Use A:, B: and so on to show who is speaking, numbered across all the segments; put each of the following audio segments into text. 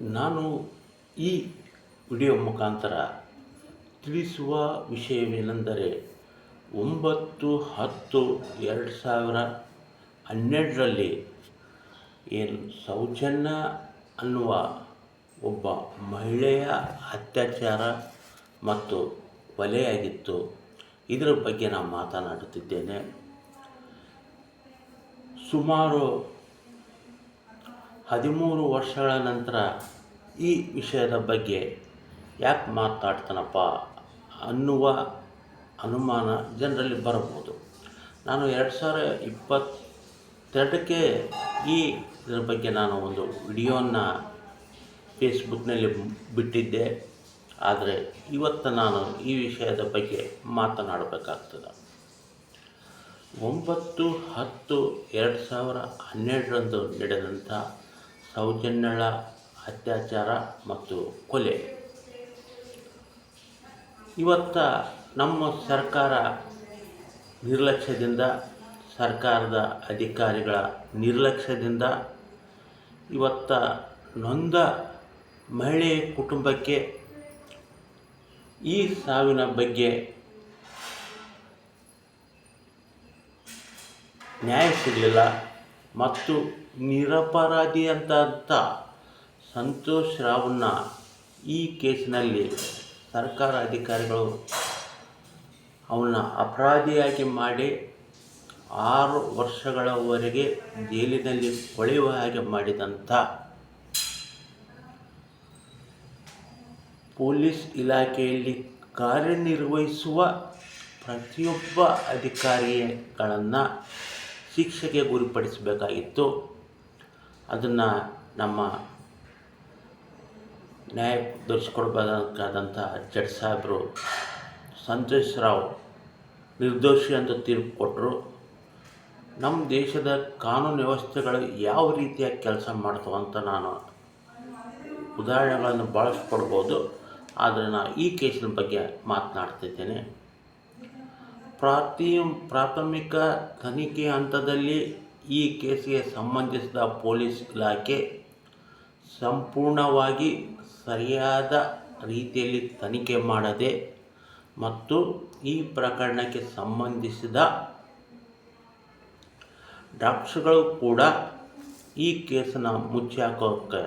A: ನಾನು ಈ ವಿಡಿಯೋ ಮುಖಾಂತರ ತಿಳಿಸುವ ವಿಷಯವೇನೆಂದರೆ ಒಂಬತ್ತು ಹತ್ತು ಎರಡು ಸಾವಿರ ಹನ್ನೆರಡರಲ್ಲಿ ಏನು ಸೌಜನ್ಯ ಅನ್ನುವ ಒಬ್ಬ ಮಹಿಳೆಯ ಅತ್ಯಾಚಾರ ಮತ್ತು ಕೊಲೆಯಾಗಿತ್ತು. ಇದರ ಬಗ್ಗೆ ನಾನು ಮಾತನಾಡುತ್ತಿದ್ದೇನೆ. ಸುಮಾರು ಹದಿಮೂರು ವರ್ಷಗಳ ನಂತರ ಈ ವಿಷಯದ ಬಗ್ಗೆ ಯಾಕೆ ಮಾತಾಡ್ತಾನಪ್ಪ ಅನ್ನುವ ಅನುಮಾನ ಜನರಲ್ಲಿ ಬರಬಹುದು. ನಾನು ಎರಡು ಸಾವಿರ ಇಪ್ಪತ್ತೆರಡಕ್ಕೆ ಈ ಇದರ ಬಗ್ಗೆ ನಾನು ಒಂದು ವಿಡಿಯೋನ ಫೇಸ್ಬುಕ್ನಲ್ಲಿ ಬಿಟ್ಟಿದ್ದೆ. ಆದರೆ ಇವತ್ತು ನಾನು ಈ ವಿಷಯದ ಬಗ್ಗೆ ಮಾತನಾಡಬೇಕಾಗ್ತದೆ. ಒಂಬತ್ತು ಹತ್ತು ಎರಡು ಸಾವಿರ ಹನ್ನೆರಡರಂದು ನಡೆದಂಥ ಸೌಜನ್ಯಳ ಅತ್ಯಾಚಾರ ಮತ್ತು ಕೊಲೆ. ಇವತ್ತ ನಮ್ಮ ಸರ್ಕಾರ ನಿರ್ಲಕ್ಷ್ಯದಿಂದ, ಸರ್ಕಾರದ ಅಧಿಕಾರಿಗಳ ನಿರ್ಲಕ್ಷ್ಯದಿಂದ ಇವತ್ತ ನೊಂದ ಮಹಿಳೆ ಕುಟುಂಬಕ್ಕೆ ಈ ಸಾವಿನ ಬಗ್ಗೆ ನ್ಯಾಯ ಸಿಗಲಿಲ್ಲ. ಮತ್ತು ನಿರಪರಾಧಿ ಅಂತ ಅಂತ ಸಂತೋಷ್ ರಾವ್ನ ಈ ಕೇಸಿನಲ್ಲಿ ಸರ್ಕಾರ ಅಧಿಕಾರಿಗಳು ಅವನ್ನ ಅಪರಾಧಿಯಾಗಿ ಮಾಡಿ ಆರು ವರ್ಷಗಳವರೆಗೆ ಜೈಲಿನಲ್ಲಿ ಕೊಳೆಯುವ ಹಾಗೆ ಮಾಡಿದಂಥ ಪೊಲೀಸ್ ಇಲಾಖೆಯಲ್ಲಿ ಕಾರ್ಯನಿರ್ವಹಿಸುವ ಪ್ರತಿಯೊಬ್ಬ ಅಧಿಕಾರಿಗಳನ್ನು ಶಿಕ್ಷೆಗೆ ಗುರಿಪಡಿಸಬೇಕಾಗಿತ್ತು. ಅದನ್ನು ನಮ್ಮ ನ್ಯಾಯ ತೋರಿಸ್ಕೊಡ್ಬೇಕಾದಂಥ ಜಡ್ ಸಾಹೇಬರು ಸಂತೋಷ್ ರಾವ್ ನಿರ್ದೋಷಿ ಅಂತ ತೀರ್ಪು ಕೊಟ್ಟರು. ನಮ್ಮ ದೇಶದ ಕಾನೂನು ವ್ಯವಸ್ಥೆಗಳು ಯಾವ ರೀತಿಯಾಗಿ ಕೆಲಸ ಮಾಡ್ತವೆ ಅಂತ ನಾನು ಉದಾಹರಣೆಗಳನ್ನು ಬಳಸ್ಕೊಡ್ಬೋದು. ಕೊಡ್ಬೋದು ಆದರೆ ನಾನು ಈ ಕೇಸಿನ ಬಗ್ಗೆ ಮಾತನಾಡ್ತಿದ್ದೇನೆ. ಪ್ರಾತಿ ಪ್ರಾಥಮಿಕ ತನಿಖೆ ಹಂತದಲ್ಲಿ ಈ ಕೇಸಿಗೆ ಸಂಬಂಧಿಸಿದ ಪೊಲೀಸ್ ಇಲಾಖೆ ಸಂಪೂರ್ಣವಾಗಿ ಸರಿಯಾದ ರೀತಿಯಲ್ಲಿ ತನಿಖೆ ಮಾಡದೆ ಮತ್ತು ಈ ಪ್ರಕರಣಕ್ಕೆ ಸಂಬಂಧಿಸಿದ ಡಾಕ್ಟ್ರುಗಳು ಕೂಡ ಈ ಕೇಸನ್ನು ಮುಚ್ಚಿ ಹಾಕೋಕ್ಕೆ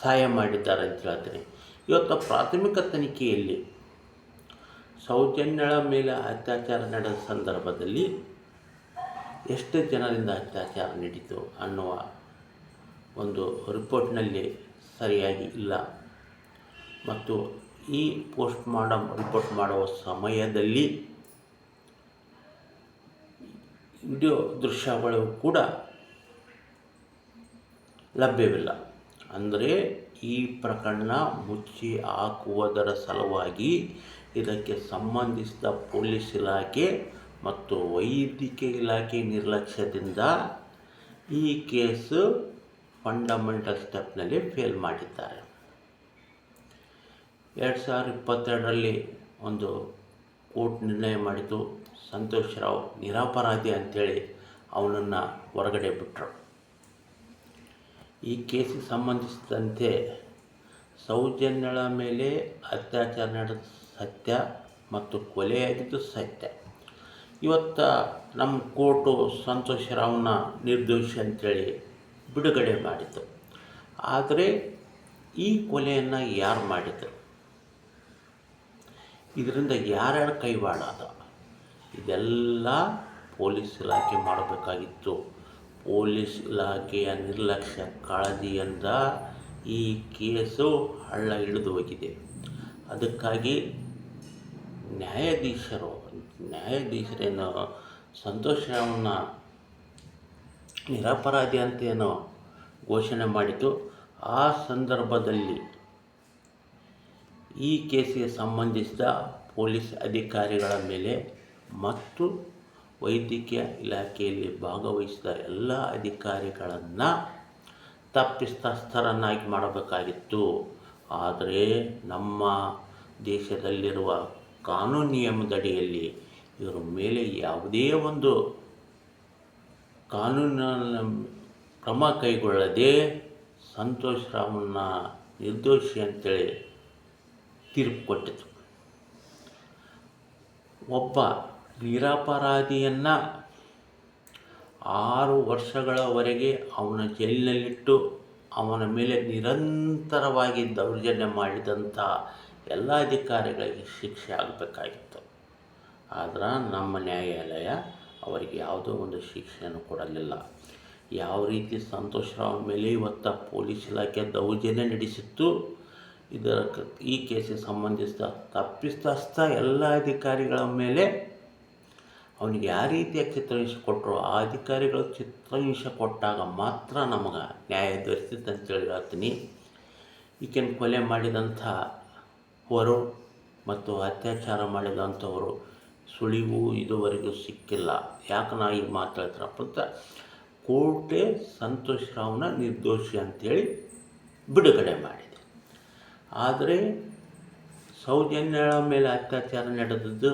A: ಸಹಾಯ ಮಾಡಿದ್ದಾರೆ ಅಂತ ಹೇಳ್ತೀನಿ. ಇವತ್ತು ಪ್ರಾಥಮಿಕ ತನಿಖೆಯಲ್ಲಿ ಸೌಜನ್ಯಳ ಮೇಲೆ ಅತ್ಯಾಚಾರ ನಡೆದ ಸಂದರ್ಭದಲ್ಲಿ ಎಷ್ಟು ಜನರಿಂದ ಅತ್ಯಾಚಾರ ನಡೀತು ಅನ್ನುವ ಒಂದು ರಿಪೋರ್ಟ್ನಲ್ಲಿ ಸರಿಯಾಗಿ ಇಲ್ಲ. ಮತ್ತು ಈ ಪೋಸ್ಟ್ ಮಾಡಮ್ ರಿಪೋರ್ಟ್ ಮಾಡುವ ಸಮಯದಲ್ಲಿ ವಿಡಿಯೋ ದೃಶ್ಯಗಳು ಕೂಡ ಲಭ್ಯವಿಲ್ಲ. ಅಂದರೆ ಈ ಪ್ರಕರಣ ಮುಚ್ಚಿ ಹಾಕುವುದರ ಸಲುವಾಗಿ ಇದಕ್ಕೆ ಸಂಬಂಧಿಸಿದ ಪೊಲೀಸ್ ಇಲಾಖೆ ಮತ್ತು ವೈದ್ಯಕೀಯ ಇಲಾಖೆ ನಿರ್ಲಕ್ಷ್ಯದಿಂದ ಈ ಕೇಸು ಫಂಡಮೆಂಟಲ್ ಸ್ಟೆಪ್ನಲ್ಲಿ ಫೇಲ್ ಮಾಡಿದ್ದಾರೆ. ಎರಡು ಸಾವಿರದ ಇಪ್ಪತ್ತೆರಡರಲ್ಲಿ ಒಂದು ಕೋರ್ಟ್ ನಿರ್ಣಯ ಮಾಡಿತು ಸಂತೋಷ್ ರಾವ್ ನಿರಾಪರಾಧಿ ಅಂಥೇಳಿ ಅವನನ್ನು ಹೊರಗಡೆ ಬಿಟ್ಟರು ಈ ಕೇಸಿಗೆ ಸಂಬಂಧಿಸಿದಂತೆ ಸೌಜನ್ಯಳ ಮೇಲೆ ಅತ್ಯಾಚಾರ ನಡೆದ ಸತ್ಯ ಮತ್ತು ಕೊಲೆಯಾಗಿದ್ದು ಸತ್ಯ. ಇವತ್ತು ನಮ್ಮ ಕೋರ್ಟು ಸಂತೋಷ್ ರಾವ್ನ ನಿರ್ದೋಷಿ ಅಂತೇಳಿ ಬಿಡುಗಡೆ ಮಾಡಿತು ಆದರೆ ಈ ಕೊಲೆಯನ್ನು ಯಾರು ಮಾಡಿದರು? ಇದರಿಂದ ಯಾರ್ಯಾರ ಕೈವಾಡ ಅದ ಇದೆಲ್ಲ ಪೊಲೀಸ್ ಇಲಾಖೆ ಮಾಡಬೇಕಾಗಿತ್ತು. ಪೊಲೀಸ್ ಇಲಾಖೆಯ ನಿರ್ಲಕ್ಷ್ಯ ಕಾಳಜಿಯಿಂದ ಈ ಕೇಸು ಹಳ್ಳ ಇಳಿದು ಹೋಗಿದೆ. ಅದಕ್ಕಾಗಿ ನ್ಯಾಯಾಧೀಶರು, ನ್ಯಾಯಾಧೀಶರೇನು ಸಂತೋಷ್ ರಾವ್ನ ನಿರಪರಾಧಿ ಅಂತೇನೋ ಘೋಷಣೆ ಮಾಡಿತು ಆ ಸಂದರ್ಭದಲ್ಲಿ ಈ ಕೇಸಿಗೆ ಸಂಬಂಧಿಸಿದ ಪೊಲೀಸ್ ಅಧಿಕಾರಿಗಳ ಮೇಲೆ ಮತ್ತು ವೈದ್ಯಕೀಯ ಇಲಾಖೆಯಲ್ಲಿ ಭಾಗವಹಿಸಿದ ಎಲ್ಲ ಅಧಿಕಾರಿಗಳನ್ನು ತಪ್ಪಿತಸ್ಥರನ್ನಾಗಿ ಮಾಡಬೇಕಾಗಿತ್ತು. ಆದರೆ ನಮ್ಮ ದೇಶದಲ್ಲಿರುವ ಕಾನೂನು ನಿಯಮದಡಿಯಲ್ಲಿ ಇವರ ಮೇಲೆ ಯಾವುದೇ ಒಂದು ಕಾನೂನಿನ ಕ್ರಮ ಕೈಗೊಳ್ಳದೆ ಸಂತೋಷ್ ರಾಮನ್ನ ನಿರ್ದೋಷಿ ಅಂತೇಳಿ ತೀರ್ಪು ಕೊಟ್ಟಿತು ಒಬ್ಬ ನಿರಪರಾಧಿಯನ್ನು ಆರು ವರ್ಷಗಳವರೆಗೆ ಅವನ ಜೈಲಿನಲ್ಲಿಟ್ಟು ಅವನ ಮೇಲೆ ನಿರಂತರವಾಗಿ ದೌರ್ಜನ್ಯ ಮಾಡಿದಂಥ ಎಲ್ಲ ಅಧಿಕಾರಿಗಳಿಗೆ ಶಿಕ್ಷೆ ಆಗಬೇಕಾಗಿತ್ತು. ಆದ್ರೆ ನಮ್ಮ ನ್ಯಾಯಾಲಯ ಅವರಿಗೆ ಯಾವುದೋ ಒಂದು ಶಿಕ್ಷೆಯನ್ನು ಕೊಡಲಿಲ್ಲ. ಯಾವ ರೀತಿ ಸಂತೋಷ್ ರಾವ್ ಮೇಲೆ ಇವತ್ತು ಪೊಲೀಸ್ ಇಲಾಖೆ ದೌರ್ಜನ್ಯ ನಡೆಸಿತ್ತು, ಇದರ ಈ ಕೇಸಿಗೆ ಸಂಬಂಧಿಸಿದ ತಪ್ಪಿತಸ್ಥ ಎಲ್ಲ ಅಧಿಕಾರಿಗಳ ಮೇಲೆ ಅವನಿಗೆ ಯಾವ ರೀತಿಯ ಚಿತ್ರಹಿಂಸೆ ಕೊಟ್ಟರು ಆ ಅಧಿಕಾರಿಗಳು ಚಿತ್ರಹಿಂಸೆ ಕೊಟ್ಟಾಗ ಮಾತ್ರ ನಮಗೆ ನ್ಯಾಯ ದೊರೆತಿತ್ತು ಅಂತೇಳಿ ಹೇಳ್ತೀನಿ. ಈಕೆನ ಕೊಲೆ ಮಾಡಿದಂಥ ಅವರು ಮತ್ತು ಅತ್ಯಾಚಾರ ಮಾಡಿದಂಥವರು ಸುಳಿವು ಇದುವರೆಗೂ ಸಿಕ್ಕಿಲ್ಲ. ಯಾಕೆ ನಾ ಈಗ ಮಾತಾಡ್ತಾರಪ್ಪ ಅಂತ ಕೋರ್ಟೇ ಸಂತೋಷ್ ರಾವ್ನ ನಿರ್ದೋಷಿ ಅಂಥೇಳಿ ಬಿಡುಗಡೆ ಮಾಡಿದೆ. ಆದರೆ ಸೌಜನ್ಯಳ ಮೇಲೆ ಅತ್ಯಾಚಾರ ನಡೆದದ್ದು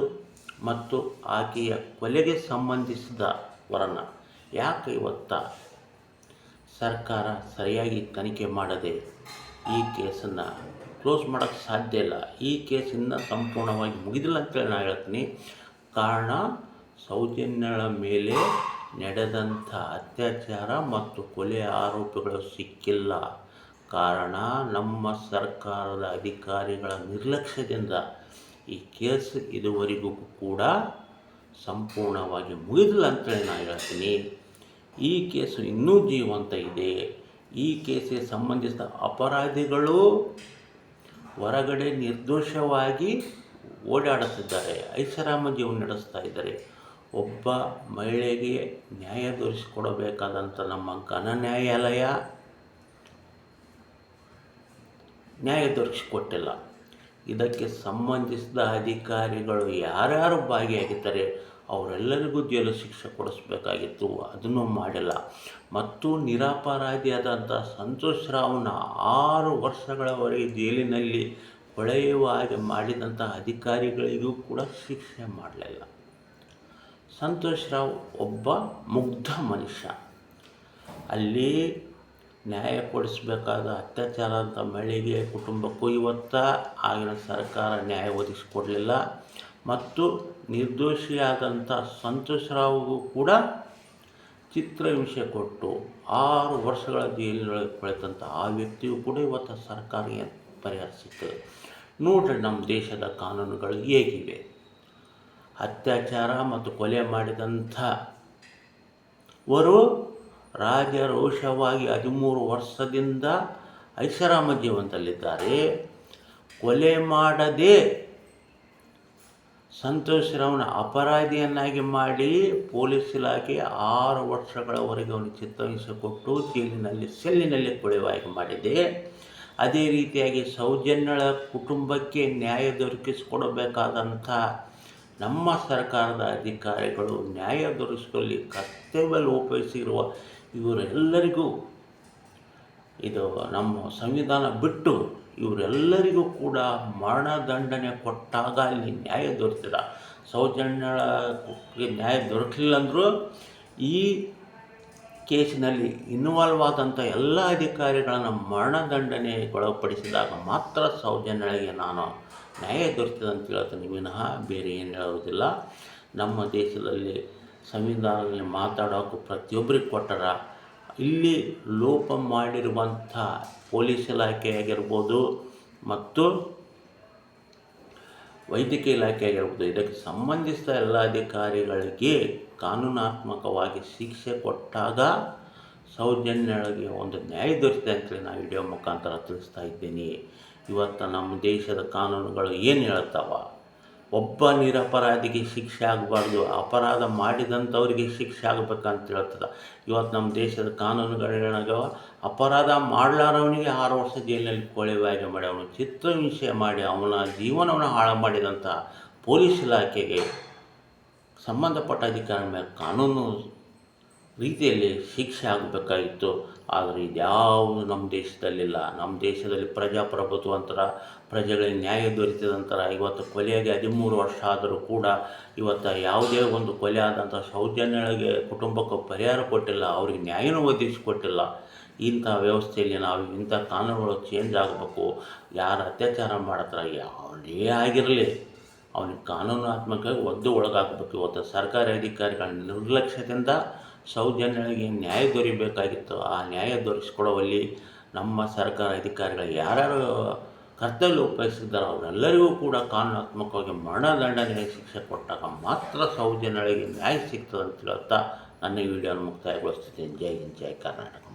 A: ಮತ್ತು ಆಕೆಯ ಕೊಲೆಗೆ ಸಂಬಂಧಿಸಿದ ವರನ ಯಾಕೆ ಇವತ್ತ ಸರ್ಕಾರ ಸರಿಯಾಗಿ ತನಿಖೆ ಮಾಡದೆ ಈ ಕೇಸನ್ನು ಕ್ಲೋಸ್ ಮಾಡೋಕ್ಕೆ ಸಾಧ್ಯ ಇಲ್ಲ. ಈ ಕೇಸಿಂದ ಸಂಪೂರ್ಣವಾಗಿ ಮುಗಿದಿಲ್ಲ ಅಂತೇಳಿ ನಾನು ಹೇಳ್ತೀನಿ. ಕಾರಣ ಸೌಜನ್ಯಗಳ ಮೇಲೆ ನಡೆದಂಥ ಅತ್ಯಾಚಾರ ಮತ್ತು ಕೊಲೆ ಆರೋಪಿಗಳು ಸಿಕ್ಕಿಲ್ಲ. ಕಾರಣ, ನಮ್ಮ ಸರ್ಕಾರದ ಅಧಿಕಾರಿಗಳ ನಿರ್ಲಕ್ಷ್ಯದಿಂದ ಈ ಕೇಸ್ ಇದುವರೆಗೂ ಕೂಡ ಸಂಪೂರ್ಣವಾಗಿ ಮುಗಿದಿಲ್ಲ ಅಂತೇಳಿ ನಾನು ಹೇಳ್ತೀನಿ. ಈ ಕೇಸು ಇನ್ನೂ ಜೀವಂತ ಇದೆ. ಈ ಕೇಸಿಗೆ ಸಂಬಂಧಿಸಿದ ಅಪರಾಧಿಗಳು ಹೊರಗಡೆ ನಿರ್ದೋಷವಾಗಿ ಓಡಾಡುತ್ತಿದ್ದಾರೆ. ಐಷಾರಾಮ ಜೀವನ ನಡೆಸ್ತಾ ಇದ್ದಾರೆ. ಒಬ್ಬ ಮಹಿಳೆಗೆ ನ್ಯಾಯ ತೋರಿಸಿಕೊಡಬೇಕಾದಂಥ ನಮ್ಮ ಘನ ನ್ಯಾಯಾಲಯ ನ್ಯಾಯ ದೊರಕಿಸಿಕೊಟ್ಟಿಲ್ಲ ಇದಕ್ಕೆ ಸಂಬಂಧಿಸಿದ ಅಧಿಕಾರಿಗಳು ಯಾರ್ಯಾರು ಭಾಗಿಯಾಗಿದ್ದಾರೆ? ಅವರೆಲ್ಲರಿಗೂ ಜೈಲು ಶಿಕ್ಷೆ ಕೊಡಿಸ್ಬೇಕಾಗಿತ್ತು, ಅದನ್ನು ಮಾಡಿಲ್ಲ. ಮತ್ತು ನಿರಾಪರಾಧಿಯಾದಂಥ ಸಂತೋಷ್ ರಾವ್ನ ಆರು ವರ್ಷಗಳವರೆಗೆ ಜೈಲಿನಲ್ಲಿ ಕೊಳೆಯುವ ಮಾಡಿದಂಥ ಅಧಿಕಾರಿಗಳಿಗೂ ಕೂಡ ಶಿಕ್ಷೆ ಮಾಡಲಿಲ್ಲ. ಸಂತೋಷ್ ರಾವ್ ಒಬ್ಬ ಮುಗ್ಧ ಮನುಷ್ಯ. ಅಲ್ಲಿ ನ್ಯಾಯ ಕೊಡಿಸಬೇಕಾದ ಅತ್ಯಾಚಾರ ಅಂತ ಮಹಿಳೆಗೆ, ಕುಟುಂಬಕ್ಕೂ ಇವತ್ತ ಆಗಿನ ಸರ್ಕಾರ ನ್ಯಾಯ ಒದಗಿಸಿಕೊಡಲಿಲ್ಲ. ಮತ್ತು ನಿರ್ದೋಷಿಯಾದಂಥ ಸಂತೋಷರಾವ್ಗೂ ಕೂಡ ಚಿತ್ರಹಿಂಸೆ ಕೊಟ್ಟು ಆರು ವರ್ಷಗಳ ಜೈಲಿನೊಳಗೆ ಕಳೆದಂಥ ಆ ವ್ಯಕ್ತಿಯು ಕೂಡ ಇವತ್ತು ಸರ್ಕಾರಿಯ ಪರಿಹಾರ ಸಿಗ್ತದೆ ನೋಡ್ರಿ ನಮ್ಮ ದೇಶದ ಕಾನೂನುಗಳು ಹೇಗಿವೆ. ಅತ್ಯಾಚಾರ ಮತ್ತು ಕೊಲೆ ಮಾಡಿದಂಥ ವರು ರಾಜರೋಷವಾಗಿ ಹದಿಮೂರು ವರ್ಷದಿಂದ ಐಷಾರಾಮ ಜೀವನದಲ್ಲಿದ್ದಾರೆ. ಕೊಲೆ ಮಾಡದೆ ಸಂತೋಷ್ ರಾವ್ನ ಅಪರಾಧಿಯನ್ನಾಗಿ ಮಾಡಿ ಪೊಲೀಸ್ ಇಲಾಖೆ ಆರು ವರ್ಷಗಳವರೆಗೆ ಅವನು ಚಿತ್ರಹಿಂಸೆ ಕೊಟ್ಟು ಜೈಲಿನಲ್ಲಿ, ಸೆಲ್ಲಿನಲ್ಲಿ ಕೊಳೆವಾಗಿ ಮಾಡಿದೆ. ಅದೇ ರೀತಿಯಾಗಿ ಸೌಜನ್ಯಳ ಕುಟುಂಬಕ್ಕೆ ನ್ಯಾಯ ದೊರಕಿಸಿಕೊಡಬೇಕಾದಂಥ ನಮ್ಮ ಸರ್ಕಾರದ ಅಧಿಕಾರಿಗಳು ನ್ಯಾಯ ದೊರಕಿಸುವಲ್ಲಿ ಕರ್ತವ್ಯ ಲೋಪಿಸಿರುವ ಇವರೆಲ್ಲರಿಗೂ ಇದು ನಮ್ಮ ಸಂವಿಧಾನ ಬಿಟ್ಟು ಇವರೆಲ್ಲರಿಗೂ ಕೂಡ ಮರಣದಂಡನೆ ಕೊಟ್ಟಾಗ ಅಲ್ಲಿ ನ್ಯಾಯ ದೊರೆತಿಲ್ಲ. ಸೌಜನ್ಯಳ ನ್ಯಾಯ ದೊರಕಲಿಲ್ಲ ಅಂದರೂ ಈ ಕೇಸಿನಲ್ಲಿ ಇನ್ವಾಲ್ವ್ ಆದಂಥ ಎಲ್ಲ ಅಧಿಕಾರಿಗಳನ್ನು ಮರಣದಂಡನೆಗೊಳಪಡಿಸಿದಾಗ ಮಾತ್ರ ಸೌಜನ್ಯಳಿಗೆ ನಾನು ನ್ಯಾಯ ದೊರೆತಿದೆ ಅಂತ ಹೇಳ್ತೀನಿ. ವಿನಃ ಬೇರೆ ಏನು ಹೇಳೋದಿಲ್ಲ ನಮ್ಮ ದೇಶದಲ್ಲಿ ಸಂವಿಧಾನದಲ್ಲಿ ಮಾತಾಡೋಕ್ಕೂ ಪ್ರತಿಯೊಬ್ಬರಿಗೆ ಕೊಟ್ಟರ ಇಲ್ಲಿ ಲೋಪ ಮಾಡಿರುವಂಥ ಪೊಲೀಸ್ ಇಲಾಖೆ ಆಗಿರ್ಬೋದು ಮತ್ತು ವೈದ್ಯಕೀಯ ಇಲಾಖೆ ಆಗಿರ್ಬೋದು. ಇದಕ್ಕೆ ಸಂಬಂಧಿಸಿದ ಎಲ್ಲ ಅಧಿಕಾರಿಗಳಿಗೆ ಕಾನೂನಾತ್ಮಕವಾಗಿ ಶಿಕ್ಷೆ ಕೊಟ್ಟಾಗ ಸೌಜನ್ಯಗಳಿಗೆ ಒಂದು ನ್ಯಾಯ ದೊರೆತಿದೆ ಅಂತೇಳಿ ನಾನು ವಿಡಿಯೋ ಮುಖಾಂತರ ತಿಳಿಸ್ತಾ ಇದ್ದೀನಿ. ಇವತ್ತು ನಮ್ಮ ದೇಶದ ಕಾನೂನುಗಳು ಏನು ಹೇಳ್ತಾವ ಒಬ್ಬ ನಿರಪರಾಧಿಗೆ ಶಿಕ್ಷೆ ಆಗಬಾರ್ದು, ಅಪರಾಧ ಮಾಡಿದಂಥವ್ರಿಗೆ ಶಿಕ್ಷೆ ಆಗಬೇಕಂತ ಹೇಳ್ತದೆ. ಇವತ್ತು ನಮ್ಮ ದೇಶದ ಕಾನೂನುಗಳೇನಾಗ್ಯಾವ ಅಪರಾಧ ಮಾಡಲಾರವನಿಗೆ ಆರು ವರ್ಷ ಜೈಲಿನಲ್ಲಿ ಕೊಳೆವಾಗಿ ಮಾಡಿ ಅವನು ಚಿತ್ರಹಿಂಸೆ ಮಾಡಿ ಅವನ ಜೀವನವನ್ನು ಹಾಳು ಮಾಡಿದಂಥ ಪೊಲೀಸ್ ಇಲಾಖೆಗೆ ಸಂಬಂಧಪಟ್ಟ ಅಧಿಕಾರಿ ಮೇಲೆ ಕಾನೂನು ರೀತಿಯಲ್ಲಿ ಶಿಕ್ಷೆ ಆಗಬೇಕಾಗಿತ್ತು. ಆದರೆ ಇದ್ಯಾವುದು ನಮ್ಮ ದೇಶದಲ್ಲಿಲ್ಲ. ನಮ್ಮ ದೇಶದಲ್ಲಿ ಪ್ರಜಾಪ್ರಭುತ್ವ ಅಂತರ, ಪ್ರಜೆಗಳಿಗೆ ನ್ಯಾಯ ದೊರೆತಿದಂತರ ಇವತ್ತು ಕೊಲೆಯಾಗಿ ಹದಿಮೂರು ವರ್ಷ ಆದರೂ ಕೂಡ ಇವತ್ತು ಯಾವುದೇ ಒಂದು ಕೊಲೆ ಆದಂಥ ಸೌಜನ್ಯಗಳಿಗೆ ಕುಟುಂಬಕ್ಕೆ ಪರಿಹಾರ ಕೊಟ್ಟಿಲ್ಲ. ಅವ್ರಿಗೆ ನ್ಯಾಯನೂ ಒದಗಿಸಿಕೊಟ್ಟಿಲ್ಲ. ಇಂಥ ವ್ಯವಸ್ಥೆಯಲ್ಲಿ ನಾವು ಇಂಥ ಕಾನೂನುಗಳು ಚೇಂಜ್ ಆಗಬೇಕು. ಯಾರು ಅತ್ಯಾಚಾರ ಮಾಡ್ತಾರೆ ಯಾವುದೇ ಆಗಿರಲಿ, ಅವನಿಗೆ ಕಾನೂನಾತ್ಮಕವಾಗಿ ಒದ್ದು ಒಳಗಾಗಬೇಕು. ಇವತ್ತು ಸರ್ಕಾರಿ ಅಧಿಕಾರಿಗಳ ನಿರ್ಲಕ್ಷ್ಯದಿಂದ ಸೌಜನ್ಯಗಳಿಗೆ ನ್ಯಾಯ ದೊರಿಬೇಕಾಗಿತ್ತು. ಆ ನ್ಯಾಯ ದೊರಕಿಸ್ಕೊಡುವಲ್ಲಿ ನಮ್ಮ ಸರ್ಕಾರ ಅಧಿಕಾರಿಗಳು ಯಾರ್ಯಾರು ಕರ್ತವ್ಯ ಉಪಯೋಗಿಸಿದ್ದಾರೋ ಅವರೆಲ್ಲರಿಗೂ ಕೂಡ ಕಾನೂನಾತ್ಮಕವಾಗಿ ಮರಣದಂಡನೆ ಶಿಕ್ಷೆ ಕೊಟ್ಟಾಗ ಮಾತ್ರ ಸೌಜನ್ಯಗಳಿಗೆ ನ್ಯಾಯ ಸಿಗ್ತದೆ ಅಂತ ಹೇಳುತ್ತಾ ನನ್ನ ಈ ವಿಡಿಯೋನ ಮುಕ್ತಾಯಗೊಳಿಸ್ತಿದ್ದೇನೆ. ಜೈ ಹಿಂದ್, ಜೈ ಕರ್ನಾಟಕ.